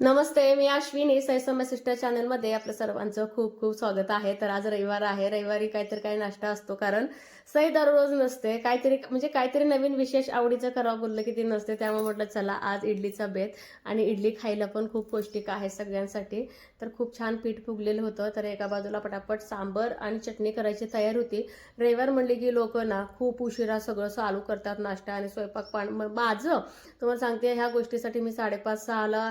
नमस्ते मी Ashwini सैसम sister चॅनलमध्ये आपलं सर्वांचं खूप खूप स्वागत आहे. तर आज रविवार आहे. रविवारी काहीतरी काही नाश्ता असतो कारण सही दररोज नसते. काहीतरी म्हणजे काहीतरी नवीन विशेष आवडीचं करावं बोललं की ती नसते. त्यामुळे म्हटलं चला आज इडलीचा बेत आणि इडली खायला पण खूप पौष्टिक आहे सगळ्यांसाठी. तर खूप छान पीठ फुगलेलं होतं. तर एका बाजूला पटापट सांबर आणि चटणी करायची तयार होती. रविवार म्हणले की लोक ना खूप उशिरा सगळं चालू करतात नाश्ता आणि स्वयंपाक पाण मग माझं तुम्हाला सांगते ह्या गोष्टीसाठी मी साडेपाच सहाला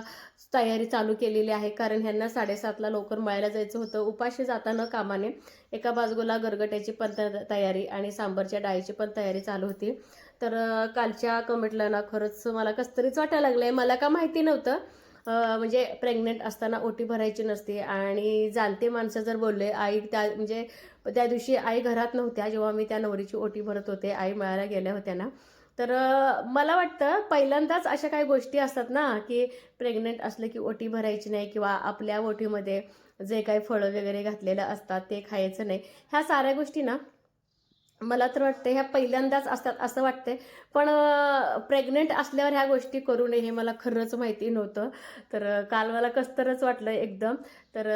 तयारी चालू केलेली आहे. कारण ह्यांना साडेसातला लवकर मळायला जायचं होतं. उपाशी जाताना कामाने एका बाजूला गरगट्याची पण त- तयारी आणि सांबरच्या डाळीची पण तयारी चालू होती. तर कालच्या कमेंटला ना खरंच मला कसं तरीच वाटायला लागलंय. मला का माहिती नव्हतं. म्हणजे प्रेग्नेंट असताना ओटी भरायची नसते आणि जाणते माणसं जर बोलले आई त्या म्हणजे त्या दिवशी आई घरात नव्हत्या जेव्हा मी त्या नवरीची ओटी भरत होते आई मिळायला गेल्या होत्या ना. तर मला वाटतं पहिल्यांदाच अशा काही गोष्टी असतात ना की प्रेग्नेंट असलं की ओटी भरायची नाही किंवा आपल्या ओटीमध्ये जे काही फळं वगैरे घातलेलं असतात ते खायचं नाही. ह्या साऱ्या गोष्टी ना मला तर वाटतं ह्या पहिल्यांदाच असतात असं वाटतंय. पण प्रेग्नेंट असल्यावर ह्या गोष्टी करू नये हे मला खरंच माहिती नव्हतं. तर काल मला कसतरच वाटलं एकदम. तर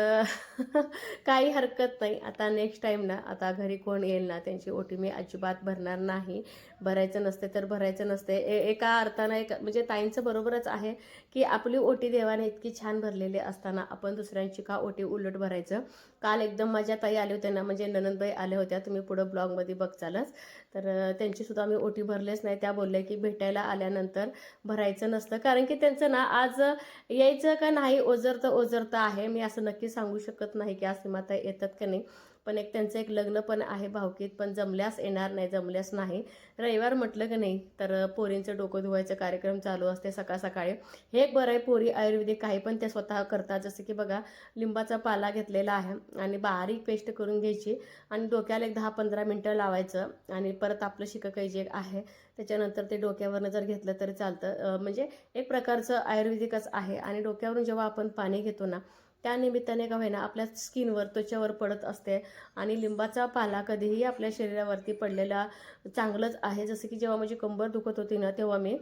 काही हरकत नाही. आता नेक्स्ट टाईम ना आता घरी कोण येईल ना त्यांची ओटी मी अजिबात भरणार नाही. भरायचं नसते तर भरायचं नसते ए एका अर्थानं एक म्हणजे ताईंचं बरोबरच आहे की आपली ओटी देवाने इतकी छान भरलेली असताना आपण दुसऱ्यांची का ओटी उलट भरायचं? काल एकदम माझ्या ताई आले होत्या ना म्हणजे ननंदबाई आल्या होत्या. तुम्ही पुढं ब्लॉगमध्ये बघचालच तर त्यांचीसुद्धा आम्ही ओटी भरलेच नाही. त्या बोलल्या की भेटायला आल्यानंतर भरायचं नसतं. कारण की त्यांचं ना आज यायचं का नाही ओझरतं ओझरतं आहे. मी असं नक्की सांगू शकत नाही की आसिमाता माता येतात का नाही. पण एक त्यांचं एक लग्न पण आहे भावकीत पण जमल्यास येणार नाही जमल्यास नाही. रविवार म्हटलं की नाही तर पोरींचं डोकं धुवायचं कार्यक्रम चालू असते सकाळ सकाळी. हे एक बरं आहे पोरी आयुर्वेदिक काही पण ते स्वतः करतात. जसं की बघा लिंबाचा पाला घेतलेला आहे आणि बारीक पेस्ट करून घ्यायची आणि डोक्याला एक दहा पंधरा मिनटं लावायचं आणि परत आपलं शिककाई जे आहे त्याच्यानंतर ते डोक्यावरनं जर घेतलं तरी चालतं. म्हणजे एक प्रकारचं आयुर्वेदिकच आहे आणि डोक्यावरून जेव्हा आपण पाणी घेतो ना त्या निमित्ताने का होईना आपल्या स्किनवर त्वचेवर पडत असते आणि लिंबाचा पाला कधीही आपल्या शरीरावरती पडलेला चांगलंच आहे. जसं की जेव्हा माझी कंबर दुखत होती ना तेव्हा मी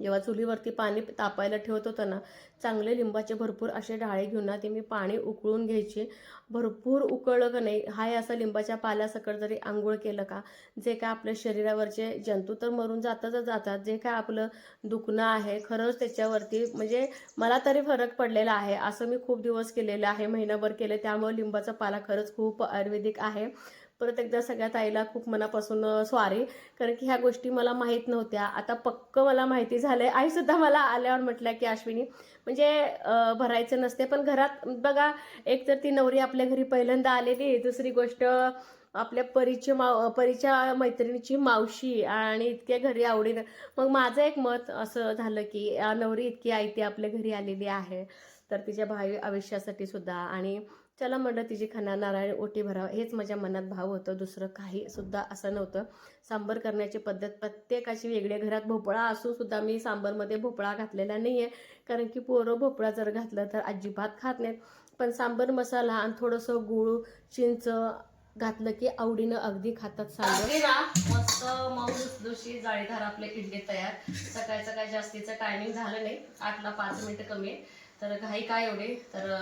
जेव्हा चुलीवरती पाणी तापायला ठेवत होतं ना चांगले लिंबाचे भरपूर असे डाळे घेऊन ना ते मी पाणी उकळून घ्यायचे. भरपूर उकळलं का नाही हाय असं लिंबाच्या पाल्यासकट जरी आंघोळ केलं का जे काय आपल्या शरीरावरचे जंतू तर मरून जातातच जातात. जे काय आपलं दुखणं आहे खरंच त्याच्यावरती म्हणजे मला तरी फरक पडलेला आहे. असं मी खूप दिवस केलेलं आहे महिनाभर केले त्यामुळे लिंबाचा पाला खरंच खूप आयुर्वेदिक आहे. परत एकदा सगळ्या ताईला खूप मनापासून सॉरी कारण की ह्या गोष्टी मला माहीत नव्हत्या. आता पक्क मला माहिती झालंय. आई सुद्धा मला आल्यावर म्हटल्या की अश्विनी म्हणजे भरायचं नसते. पण घरात बघा एक तर ती नवरी आपल्या घरी पहिल्यांदा आलेली दुसरी गोष्ट आपल्या परीची माव परीच्या मैत्रिणीची मावशी आणि इतक्या घरी आवडीनं. मग माझं एक मत असं झालं की नवरी इतकी आयती आपल्या घरी आलेली आहे. तर तिच्या भावी आयुष्यासाठी सुद्धा. आणि चला म्हणलं तिची खना नारायण ओटी भरावं. हेच माझ्या मनात भाव होतं. दुसरं काही सुद्धा असं नव्हतं. सांबर करण्याची पद्धत प्रत्येकाची वेगळ्या घरात भोपळा असून सुद्धा मी सांबरमध्ये भोपळा घातलेला नाही आहे कारण की पोरं भोपळा जर घातलं तर अजिबात खात नाहीत. पण सांबर मसाला आणि थोडंसं गूळ चिंच घातलं की आवडीनं अगदी खातात सांबर. मस्त मऊ दुसरी जाळीदार आपले इडली तयार. सकाळचं काय जास्तीचं टायमिंग झालं नाही. आठला पाच मिनिटं कमी आहे. तर घाई काय एवढे? तर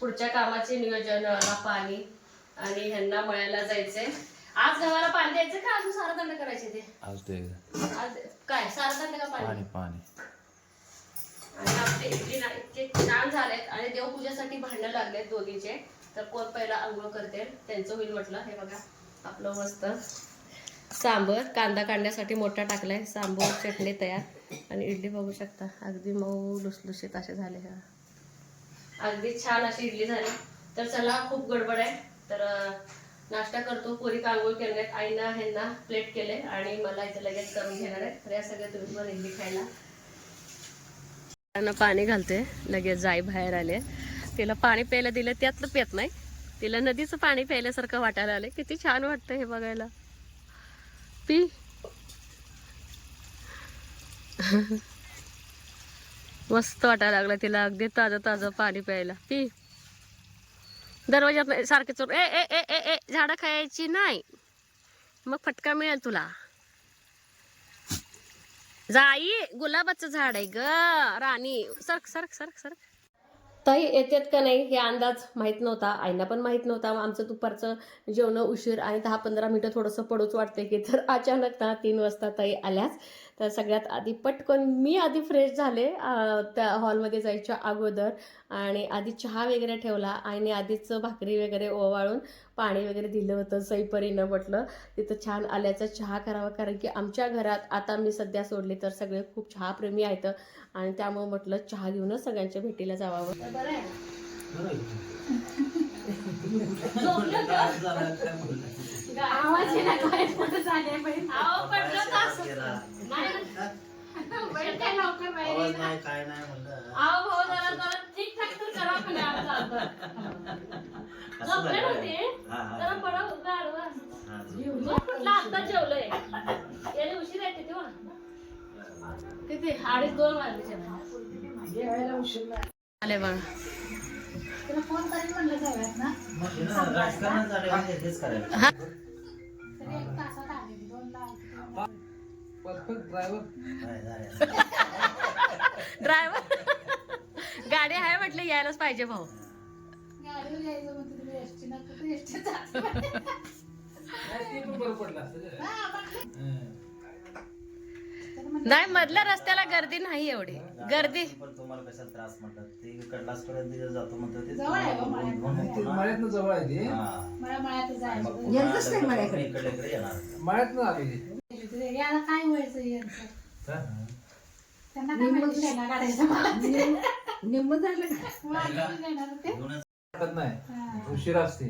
पुढच्या कामाचे नियोजन पाणी आणि ह्यांना मळ्याला जायचंय. आज गव्हाला पाणी द्यायचं का? अजून सारदंड करायचे ते? आज ते आज काय? सारदंड का पाणी? पाणी पाणी. आणि आपले इडली ना इतके छान झालेत आणि देवपूजेसाठी भांडणं लागलेत दोघीचे. तर कोण पहिला आंघोळ करते? त्यांचं होईल म्हटलं. हे बघा आपलं मस्त. सांबर कांदा काढण्यासाठी मोठा टाकलाय. सांबर चटणी तयार. आणि इडली बघू शकता. अगदी मऊ लुसलुशीत असे झाले ह्या. अगदी छान अशी इडली झाली. तर चला खूप गडबड आहे. तर नाश्ता करतो. पोरी कांगोळ करण्यात आईना ह्यांना प्लेट केले आणि मला इथे लगेच करून घेणार आहे तर या सगळ्या तुम्ही पण इडली खायला. त्यांना पाणी घालते. लगेच जाई बाहेर आले तिला पाणी प्यायला दिलं त्यातलं पेत नाही. तिला नदीचं पाणी प्यायल्यासारखं वाटायला आलं किती छान वाटतं हे बघायला. पी. मस्त वाटायला लागलं तिला. अगदी ताजं ताजं पाणी प्यायला. पी. दरवाजात सारखे चोर ए ए ए ए ए झाडं खायची नाही. मग फटका मिळेल तुला. जाई गुलाबाचं झाड आहे ग राणी. सरक सरक सरक सरक. ताई येतात का नाही? हे अंदाज माहीत नव्हता. आईना पण माहीत नव्हता. आमचं दुपारचं जेवण उशीर आणि दहा पंधरा मिनिटं थोडंसं पडूच वाटते की तर अचानक ना तीन वाजता ताई आल्याच. तर सगळ्यात आधी पटकन मी आधी फ्रेश झाले त्या हॉलमध्ये जायच्या अगोदर. आणि आधी चहा वगैरे ठेवला आईने आधीच भाकरी वगैरे ओवाळून पाणी वगैरे दिलं होतं सईपरीनं म्हटलं. तिथं छान आल्याचा चहा करावा कारण की आमच्या घरात आता मी सध्या सोडले तर सगळे खूप चहाप्रेमी आहेत. आणि त्यामुळे म्हटलं चहा घेऊनच सगळ्यांच्या भेटीला जावावं. आवाज काय? झाले. नाही काय नाही म्हणलं. भाऊ, जरा जरा ठीक-ठाक तर करा पण यार चालतं. असं झोपले झालं. नव्हते? हा, हा. जरा पडा गाडवा. हा, झोप कुठला आता जेवलंय? याने उशीर आहे किती वा? किती? अडीच दोन वाजले. जेवायला. आले बघ. तुला फोन करेन म्हणलं जाऊयात ना? मग हे ना, राजकारण झालं म्हणजे हेच करायचं हा. Perfect driver? ड्रायव्हर गाडी आहे म्हटलं यायलाच पाहिजे भाऊ गाडीवर यायचं म्हणते तुम्ही एसटी ना कुठे एसटी जाते ते पण बरं पडलं असतं का? हा, म्हटलं. तर म्हणलं, नाही मधल्या रस्त्याला गर्दी नाही एवढी गर्दी पण तुम्हाला कशाला त्रास म्हणतात ते कडलास पर्यंत जातो म्हणतो ते जवळ आहे मळ्यात. म्हणून ते पुन्हा- मळ्यातनं जवळ आहे ते हा. मला मळ्यात आणि जायचं मग होतं. पुन्हा इकडे इकडे येणार मळ्यातनं आले ते याला काय व्हायचं यांचं हा? त्यांना काय माहिती? निम्म झालं का? वाजवून देणार ते घेऊनच वाटत नाही. उशीर असते.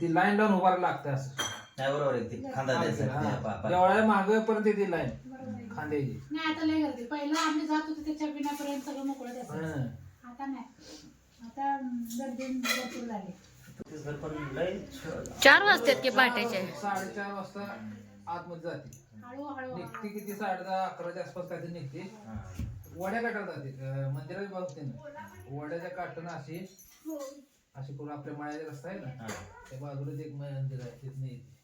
ती लाईन लावून उभारायला लागते असं. नाही बरोबर आहे. ते खांदा द्यायचा. हा. ते पा- पा- जेवढ्या मागे पर्यंत ती लाईन बरोबर आहे. खांद्याची. नाही आता लय गर्दी. पहिलं आम्ही जात होतो त्याच्या बिनापर्यंत सगळं मोकळत असायचं हं. आता नाही. आता गर्दी भरपूर झाली. छत्तीसगड पण लय छ- चार वाजतात की पहाटेचे. साडेचार वाजता. आतमध्ये जाते. हळूहळू निघते किती? साडे दहा अकराच्या आसपास काहीतरी निघते. हा. वड्या काटाला जाते. अं, मंदिराच्या बाजूने वड्याच्या काटानं अशी अशी करून आपल्या माळ्याचा रस्ता आहे ना हा. त्या बाजूलाच एक मंदिर आहे येते.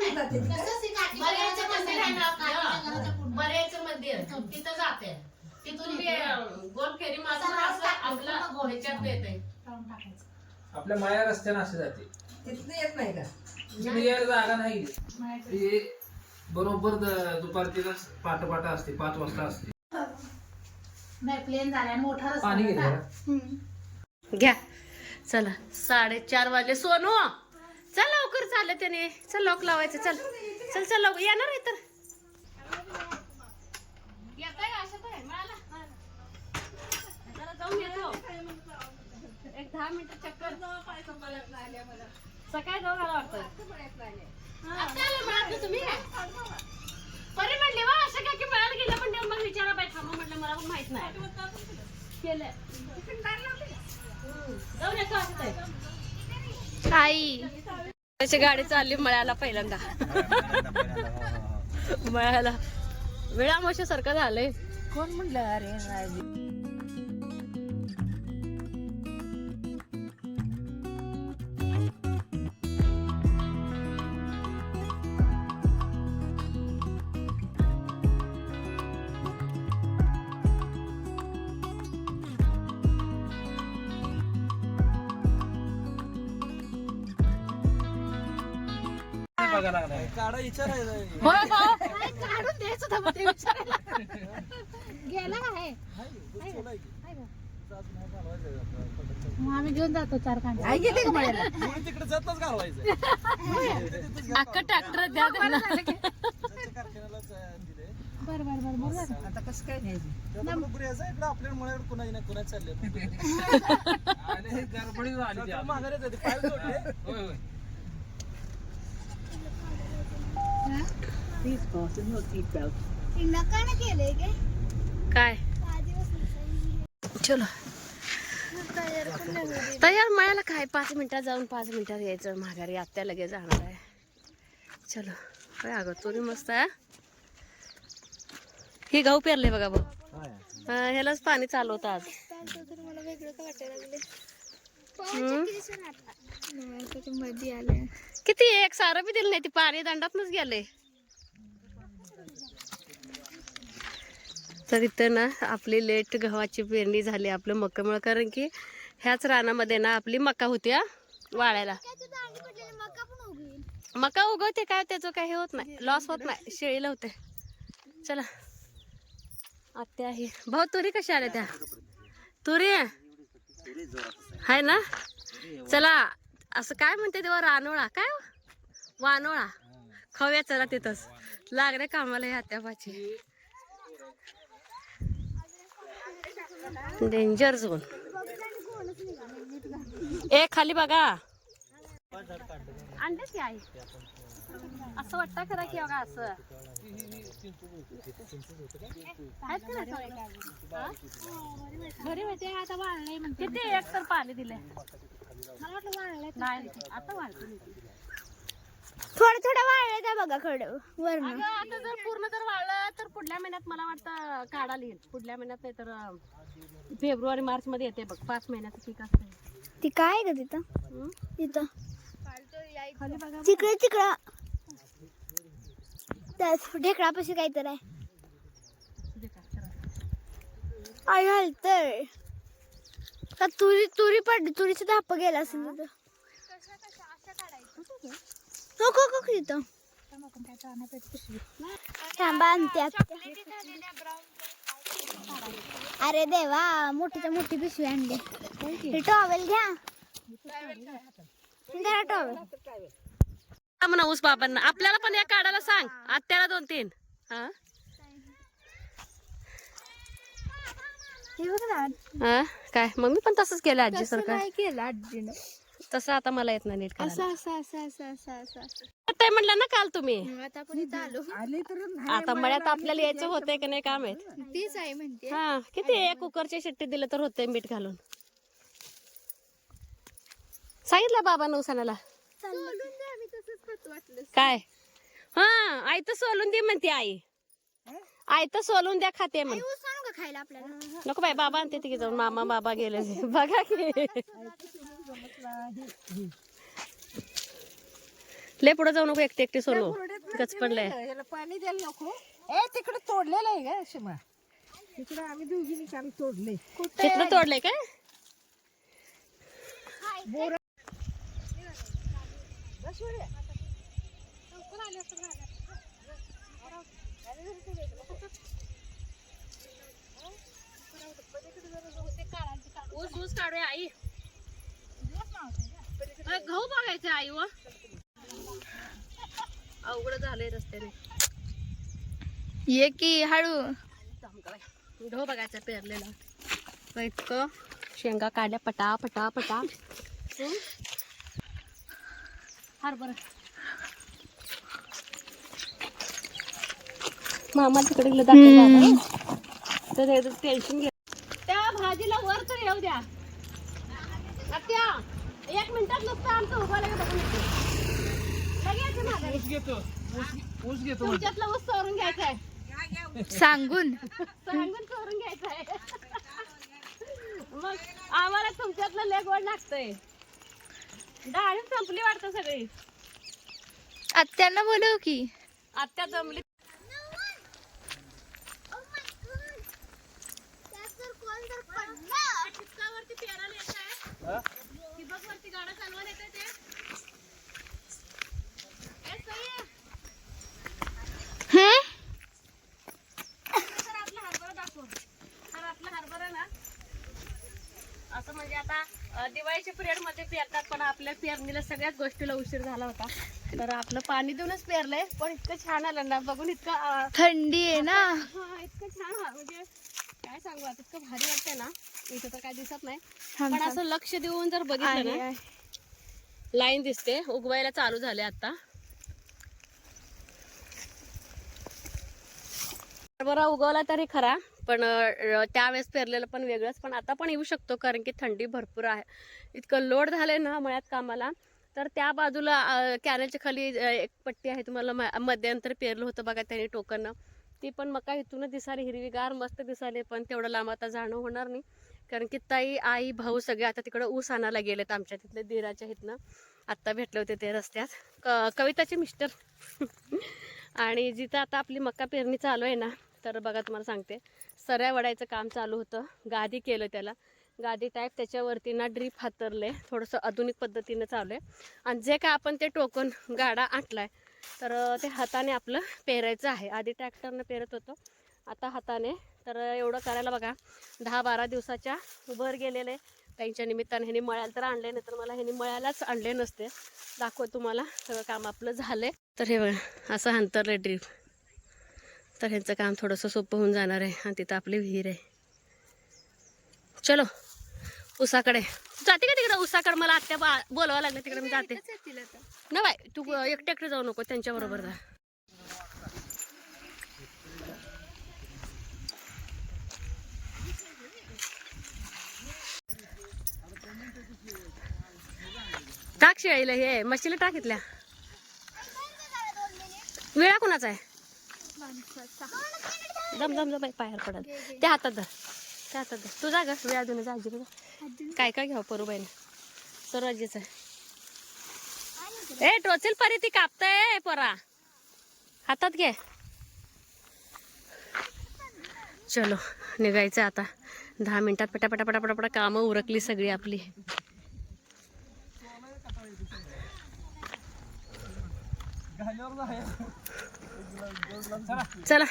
जाते बऱ्याचं मंदिर आहे ना आपलं बऱ्याचं मंदिर. तिथं जाते. तिथून बी गोल फेरी मारून असं आपलं ह्याच्यात येते. टाकायचं आपल्या माया रस्त्यानं अशी जाते. तिथनं येत नाही का? तिथे यायला जागा नाही. बरोबर द- दुपारची पाट पाट असते पाच वाजता असते नाही प्लेन झाला आणि मोठा रस्ता पाणी होता. गेलं हम्म. घ्या. चला. साडेचार वाजले. सोनू चल लवकर चालले त्याने. चल लॉक लावायचं. चल. चल चल लवकर. येणार आहे तर. एक दहा मिनिटं चक्कर. सकाळी वाटतं. तुम्ही परी म्हणले वा असं काय की मिळालं गेलं पण मग विचारा पाहिजे थांबा म्हटलं मला पण माहीत नाही. केलं. असं. आई. त्याची गाडी चालली मळ्याला पहिल्यांदा. मळ्याला. वेळामोशा सारखं झालंय. कोण म्हणलं अरे होय भाऊ काढून द्यायचं होतं मग ते विचारायला. गेला का आहे? आहे का? आहे का? मग आम्ही घेऊन जातो चार कांडे आई गेली का मळ्याला अख्खं ट्रॅक्टर द्या त्यांना. बर बर बर बर. बर. आता कसं काय आणि आत. होय होय तीच पासून नव्हती पाऊस नकाने केलंय काय काय? चलो. तयार मळ्याला काय? पाच मिनिटात जाऊन पाच मिनिटात यायचं. माघारी आत्या लगेच जाणार आहे. चलो. काय अगं तुरी मस्त आहे ही? गहू पेरले बघा बघ. हा, ह्यालाच पाणी चालू होतं आज. हम्म. मध्ये आले. किती एक सारं बी दिलं नाही ती पाणी दंडातनच गेले. तर इथं ना आपली लेट गव्हाची पेरणी झाली आपलं मक्कमळ कारण की ह्याच रानामध्ये ना आपली मका होती हा वाळायला. मका उगवते काय? त्याचं काही होत नाही लॉस होत नाही शेळीला होते. चला. आत्या आहे. भाऊ तुरी कशा आल्या त्या? तुरी? आहे ना? चला. असं काय म्हणते तेव्हा रानोळा? काय हो? वानोळा. खव्या चला तिथंच लागले कामाला ह्या आत्याबाची डेंजर झोन ए खाली बघा. आहे असं वाटतं खरं की बघा असं? हा? घरी माहिती आता वाळलंय म्हणते. किती? एक तर पाणी दिले मला वाटलं वाळलंय. नाही आता थोडं थोडं वाळलंय का बघा खडं वरण आता जर पूर्ण जर वाळलं तर पुढल्या महिन्यात मला वाटतं काढायला येईल. पुढल्या महिन्यात नाही तर फेब्रुवारी मार्च मध्ये येते बघ. पाच महिन्याचं पीक असतं ती काय आहे का तिथं? तिथं खाली बघा. तिकडे तिकडं. त्याच ढेकळापाशी काहीतरी आहे? आई हलतय. का तुरी तुरी पडली तुरीचं धाप गेला असेल तिथं. नको नको तिथं थांबा आणते. अरे देवा मोठीच्या मोठी पिशवी आणली. टॉवेल घ्या. घ्या टॉवेल म्हणा ऊस बाबांना. आपल्याला पण एक काढायला सांग. आत्याला दोन तीन. हा? हे बघ ना हा? काय? मग मी पण तसंच केलं आजी तसं सारखं नाही केलं आजीनं. तसं आता मला येत नाही नीट करायला. असं असं असं असं असं असं असं. ते म्हणलं ना काल तुम्ही. आता आपण इथं आलो. आता मळ्यात आपल्याला यायचं होतंय का नाही काम आहेत तीच आहे म्हणते. हा किती एक कुकरची शिट्टी दिलं तर होतंय मीठ घालून. सांगितलं बाबा नवसानाला काय? हा आई तर सोलून दे म्हणते आई. आई तर सोलून द्या खाते म्हण. खायला आपल्याला. नको बाई बाबा आणते तिघे जाऊन. मामा बाबा गेले. बघा की. लय पुढे जाऊ नको एकटे एकटे सोलू. गच पडलंय. पाणी द्यायला नको. ए तिकडे तोडलेलं आहे का शिमा. तिकडे आम्ही काल तोडले चित्र तोडलंय काय? ऊस ऊस काढूया आई. गहू बघायचे आई व. अवघड झालंय रस्त्याने. ये की हळू. गहू बघायचा पेरलेला. इतकं. शेंगा काढल्या पटा पटा पटा हरभरा मामा तिकडे गेलं तर टेन्शन घे. त्या भाजीला वर तर येऊ द्या. आत्या एक मिनिटात नुसतं आमचं उभं लगे बघून येते. लगेच येते माघारी. ऊस घेतो. ऊस ऊस घेतो तुमच्यातला ऊस चोरून घ्यायचा आहे सांगून. सांगून चोरून घ्यायचा आहे मग आम्हाला तुमच्यातलं लेगवड लागतंय डाळी संपली वाटतं सगळी. आत्यांना बोलव की. आत्या जमली. पेरायला येत आहे वरती गाडा चालवायला येते ते ए, सई, तर आपला हरभरा दाखव हा आपला हरभरा ना असं म्हणजे आता अ, दिवाळीच्या पिरियडमध्ये पेरतात पण आपल्या पेरणीला सगळ्याच गोष्टीला उशीर झाला होता. तर आपलं पाणी देऊनच पेरलंय पण इतकं छान आलं ना बघून इतकं थंडी आहे ना. हा, इतकं छान म्हणजे काय सांगू आता इतकं भारी वाटतंय ना. इथं तर काय दिसत नाही. पण. असं लक्ष देऊन जर बघितलं ना. लाईन दिसते उगवायला चालू झाले आता. बरा उगवला तरी खरा. पण त्यावेळेस पेरलेलं पण वेगळंच पण आता पण येऊ शकतो कारण की थंडी भरपूर आहे. इतकं लोड झालंय ना मळ्यात कामाला तर त्या बाजूला कॅनलच्या खाली एक पट्टी आहे तुम्हाला म- मध्यंतर पेरलं होतं बघा त्यांनी टोकन. ती पण मका इथूनच दिसाली हिरवीगार मस्त दिसाली पण तेवढं लांब आता जाणं होणार नाही. कारण की ताई आई भाऊ सगळे आता तिकडं ऊस आणायला गेलेत आमच्या तिथले दिराच्या इथनं. आत्ता भेटले होते ते रस्त्यात. क कविताचे मिस्टर. आणि जिथं आता आपली मका पेरणी चालू आहे ना तर बघा तुम्हाला सांगते. सऱ्या वडायचं काम चालू होतं. गादी केलं त्याला. गादी टाईप त्याच्यावरती ना ड्रीप हातरले. थोडंसं आधुनिक पद्धतीनं चालू आहे. आणि जे काय आपण ते टोकन गाडा आटलाय तर ते हाताने आपलं पेरायचं आहे. आधी ट्रॅक्टरनं पेरत होतो. आता हाताने. तर एवढं करायला बघा. दहा बारा दिवसाच्या वर गेलेले. त्यांच्या निमित्ताने ह्यानी मळ्याला तर आणले नाही तर मला ह्यानी मळ्यालाच आणले नसते. दाखव तुम्हाला. सगळं काम आपलं झालं तर हे बघा असं अंतरले ड्रीप. तर ह्यांचं काम थोडंसं सोपं होऊन जाणार आहे. आणि तिथं आपली विहीर आहे. चलो उसाकडे. जाते का तिकडे उसाकडे? मला आत्या बा लागलं तिकडे मी जाते. ना बाय तू एकट्याकडे जाऊ नको त्यांच्या बरोबर जा. टाक शिळाईला हे मशीला टाकितल्या वेळा कोणाचा आहे? दम दम दम पायर पडल. त्या हातात धर. त्या हातात धर. तू जा ग वेळा देऊन जा आजी काय काय घ्यावं परू बाईने? तर आजीच आहे. ए टोचेल परी ती कापताय परा. हातात घे. चलो निघायचं आता. दहा मिनिटात पटापटा पटापटा पटा कामं उरकली सगळी आपली. चला.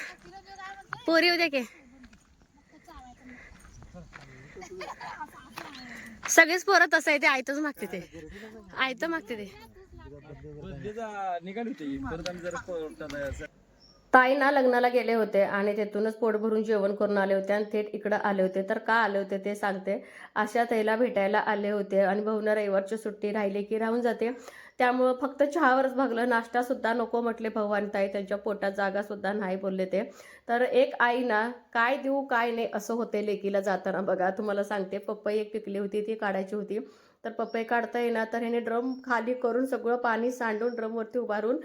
पोरी उद्या के. सगळेच पोरं तसं आहे ते आयतच मागते ते. आयत मागते ते. ताई ना लग्नाला गेले होते आणि तेथूनच पोट भरून जेवण करून आले होते आणि थेट इकडं आले होते. तर का आले होते ते सांगते. अशा ताईला भेटायला आले होते आणि भाऊना रविवारची सुट्टी राहिली की राहून जाते. त्यामुळं फक्त चहावरच भागलं. नाश्ता सुद्धा नको म्हटले भगवानताई त्यांच्या पोटात जागा सुद्धा नाही बोलले ते. तर एक आई ना काय देऊ काय नाही असं होते लेकीला जाताना. बघा तुम्हाला सांगते. पप्पई एक पिकली होती ती काढायची होती. तर पपई काढता येईना तर ह्याने ड्रम खाली करून सगळं पाणी सांडून ड्रमवरती उभारून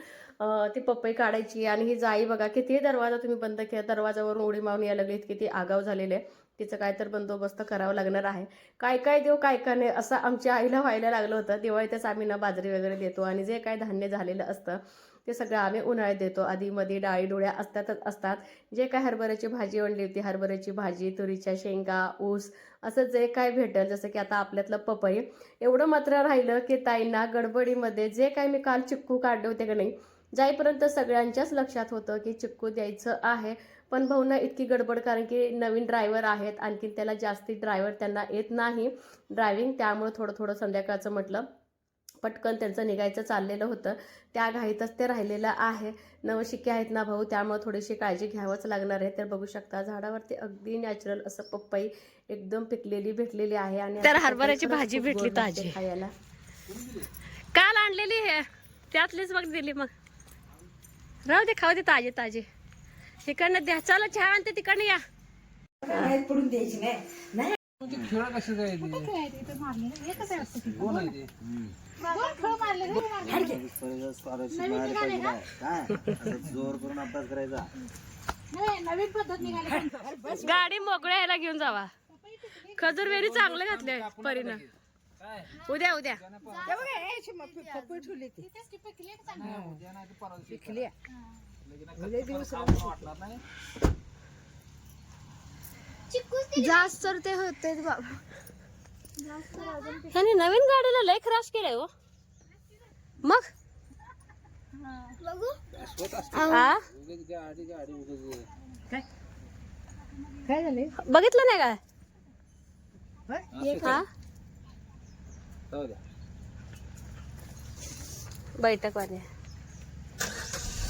ती पपई काढायची. आणि ही जाई बघा किती दरवाजा तुम्ही बंद केला. दरवाजावरून उडी मारून यायला लागलीत. किती आगाव झालेले. आहे तिचं काय तर बंदोबस्त करावा लागणार आहे. काय काय देऊ काय काय नाही असं आमच्या आईला व्हायला लागलं होतं. दिवाळीतच आम्ही ना बाजरी वगैरे देतो आणि जे काय धान्य झालेलं असतं ते सगळं आम्ही उन्हाळ्यात देतो. आधीमध्ये डाळी डोळ्या असतातच असतात. जे काय हरभऱ्याची भाजी आणली होती हरभऱ्याची भाजी तुरीच्या शेंगा ऊस असं जे काय भेटेल जसं की आता आपल्यातलं पपई एवढं मात्र राहिलं की ताईंना गडबडीमध्ये जे काय मी काल चिक्कू काढले होते का नाही जाईपर्यंत सगळ्यांच्याच लक्षात होतं की चिक्कू द्यायचं आहे. पण भाऊना इतकी गडबड कारण की नवीन ड्रायव्हर आहेत. आणखी त्याला जास्ती ड्रायव्हर त्यांना येत नाही. ड्रायव्हिंग त्यामुळे थोडं थोडं संध्याकाळचं म्हटलं. पटकन त्यांचं निघायचं चाललेलं होतं. त्या घाईतच ते राहिलेलं आहे. नवशिके आहेत ना भाऊ? त्यामुळे थोडीशी काळजी घ्यावंच लागणार आहे. तर बघू शकता झाडावरती अगदी नॅचरल असं पपई एकदम पिकलेली भेटलेली आहे आणि तर हरभऱ्याची भाजी भेटली ताजी. खायला. काल आणलेली हे. त्यातलीच मग दिली मग. राहू दे खाऊ दे ताजे ताजे. तिकडनं द्या. चला चहा आणते तिकडनं या. पडून द्यायची नाही. खेळ कसे काय. कोण आहे ते? जोर करून अभ्यास करायचा. गाडी मोकळ्या ह्याला घेऊन जावा. खजूर वेरी चांगलं घातले परीनं. उद्या उद्या. हे ठेवली जास्त तर ते होते ह्याने नवीन गाडीला लय खराश केलंय हो. मग? हा? काय झाले बघितलं नाही काय? हा? बैठक वाले जाऊ द्या जाऊ द्या.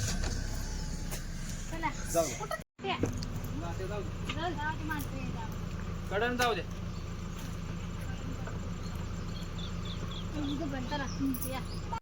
कडन जाऊ इथं बनतं.